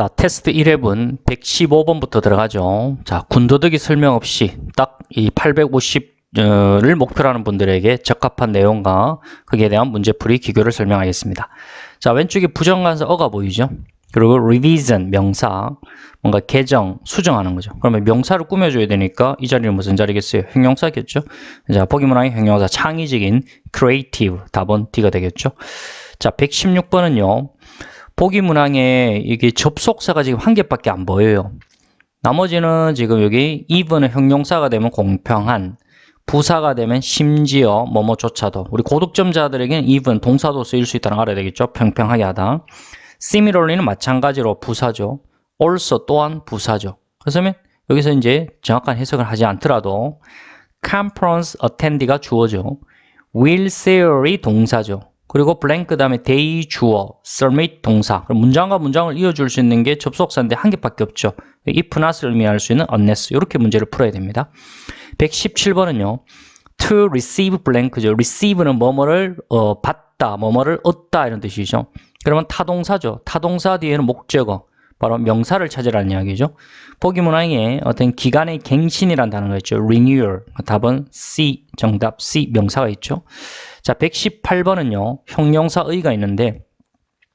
자, 테스트 11 115번부터 들어가죠. 자, 군더더기 설명 없이 딱 이 850을 목표로 하는 분들에게 적합한 내용과 거기에 대한 문제풀이 기교를 설명하겠습니다. 자, 왼쪽에 부정관사 어가 보이죠? 그리고 revision 명사 뭔가 개정, 수정하는 거죠. 그러면 명사를 꾸며줘야 되니까 이 자리는 무슨 자리겠어요? 형용사겠죠? 자, 보기 문항의 형용사 창의적인 creative 답은 D가 되겠죠? 자, 116번은요. 보기 문항에 이게 접속사가 지금 한 개밖에 안 보여요. 나머지는 지금 여기 even은 형용사가 되면 공평한, 부사가 되면 심지어 뭐뭐조차도 우리 고득점자들에게는 even 동사도 쓰일 수 있다는 걸 알아야 되겠죠. 평평하게 하다. similarly는 마찬가지로 부사죠. also 또한 부사죠. 그러면 여기서 이제 정확한 해석을 하지 않더라도 conference attend가 주어죠. will see이 동사죠. 그리고 blank 다음에 they 주어, submit 동사. 그럼 문장과 문장을 이어줄 수 있는 게 접속사인데 한 개밖에 없죠. if not을 의미할 수 있는 unless 이렇게 문제를 풀어야 됩니다. 117번은요. to receive blank죠. receive는 뭐뭐를 어, 받다, 뭐뭐를 얻다 이런 뜻이죠. 그러면 타동사죠. 타동사 뒤에는 목적어, 바로 명사를 찾으라는 이야기죠. 보기 문항에 어떤 기간의 갱신이라는 단어가 있죠. renewal. 답은 C, 정답 C 명사가 있죠. 자, 118번은요. 형용사 의가 있는데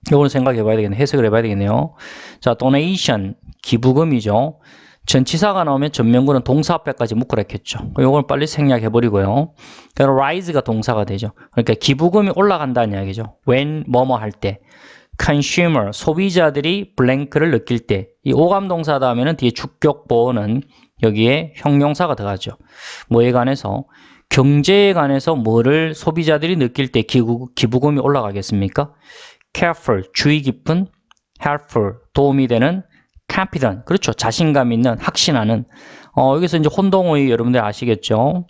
이거는 생각해 봐야 되겠네. 해석을 해 봐야 되겠네요. 자, donation 기부금이죠. 전치사가 나오면 전면구는 동사 앞에까지 묶으랬겠죠. 이걸 빨리 생략해 버리고요. 그럼 rise가 동사가 되죠. 그러니까 기부금이 올라간다는 이야기죠. when 뭐뭐 할 때. consumer 소비자들이 blank를 느낄 때 이 오감 동사 다음에는 뒤에 주격 보어는 여기에 형용사가 들어가죠. 뭐에 관해서 경제에 관해서 뭐를 소비자들이 느낄 때 기부, 기부금이 올라가겠습니까? careful 주의 깊은 helpful 도움이 되는 confident 그렇죠 자신감 있는 확신하는 어, 여기서 이제 혼동의 여러분들 아시겠죠?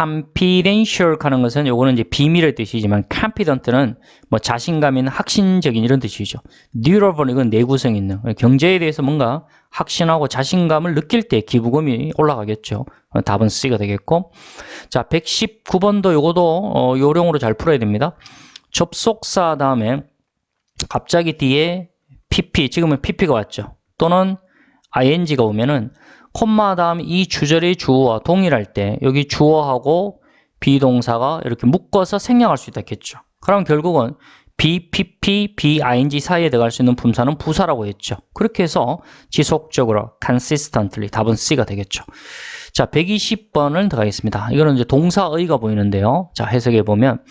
Confidential 하는 것은 요거는 이제 비밀의 뜻이지만 confident는 뭐 자신감 있는 확신적인 이런 뜻이죠. durable 이건 내구성 있는 경제에 대해서 뭔가 확신하고 자신감을 느낄 때 기부금이 올라가겠죠. 어, 답은 C가 되겠고 자 119번도 요거도 어, 요령으로 잘 풀어야 됩니다. 접속사 다음에 갑자기 뒤에 pp 지금은 pp가 왔죠. 또는 ing가 오면은 콤마 다음 이 주절의 주어와 동일할 때 여기 주어하고 비동사가 이렇게 묶어서 생략할 수 있다겠죠. 그럼 결국은 BPP, BING 사이에 들어갈 수 있는 분사는 부사라고 했죠. 그렇게 해서 지속적으로 consistently 답은 C가 되겠죠. 자, 120번을 들어가겠습니다. 이거는 이제 동사의가 보이는데요. 자, 해석해 보면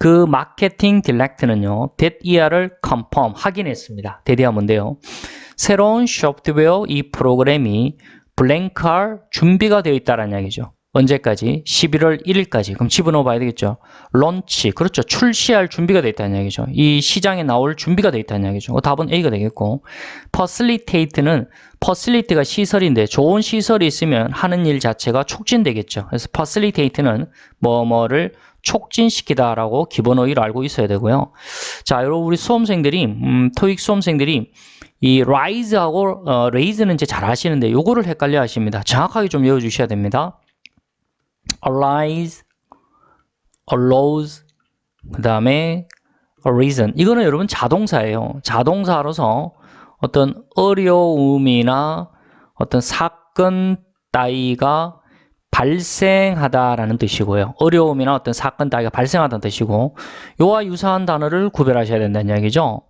그 마케팅 딜렉트는요. that이야를 confirm 확인했습니다. 대대하면데요. 새로운 소프트웨어 이 프로그램이 블랭크할 준비가 되어 있다는 이야기죠. 언제까지? 11월 1일까지. 그럼 집어넣어 봐야 되겠죠. 런치. 그렇죠. 출시할 준비가 되어 있다는 이야기죠. 이 시장에 나올 준비가 되어 있다는 이야기죠. 그 답은 A가 되겠고. facilitate는 facilitate가 시설인데 좋은 시설이 있으면 하는 일 자체가 촉진되겠죠. 그래서 facilitate는 뭐뭐를 촉진시키다라고 기본 어휘를 알고 있어야 되고요. 자, 여러분 우리 수험생들이 음, 토익 수험생들이 이 rise하고 어, raise는 이제 잘 아시는데 요거를 헷갈려 하십니다. 정확하게 좀 외워 주셔야 됩니다. arise, allows, 그 다음에 reason. 이거는 여러분 자동사예요. 자동사로서 어떤 어려움이나 어떤 사건 따위가 발생하다라는 뜻이고요. 어려움이나 어떤 사건 따위가 발생하다는 뜻이고 요와 유사한 단어를 구별하셔야 된다는 이야기죠.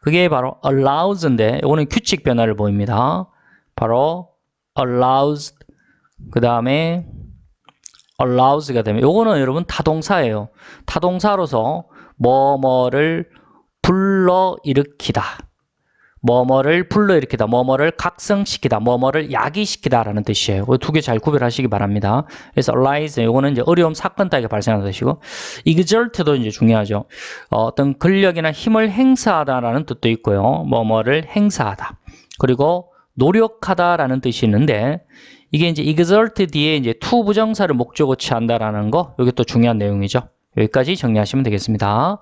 그게 바로 allows인데 이거는 규칙 변화를 보입니다. 바로 allows 그 다음에 allows가 되면 요거는 여러분 타동사예요. 타동사로서 뭐뭐를 불러 일으키다. 뭐뭐를 불러일으키다, 뭐뭐를 각성시키다, 뭐뭐를 야기시키다 라는 뜻이에요. 두 개 잘 구별하시기 바랍니다. 그래서 arise, 요거는 이제 어려움, 사건 따위가 발생하는 뜻이고 exert도 이제 중요하죠. 어, 떤 근력이나 힘을 행사하다라는 뜻도 있고요. 뭐뭐를 행사하다. 그리고 노력하다라는 뜻이 있는데 이게 이제 exert 뒤에 이제 to 부정사를 목적어 취한다라는 거, 이게 또 중요한 내용이죠. 여기까지 정리하시면 되겠습니다.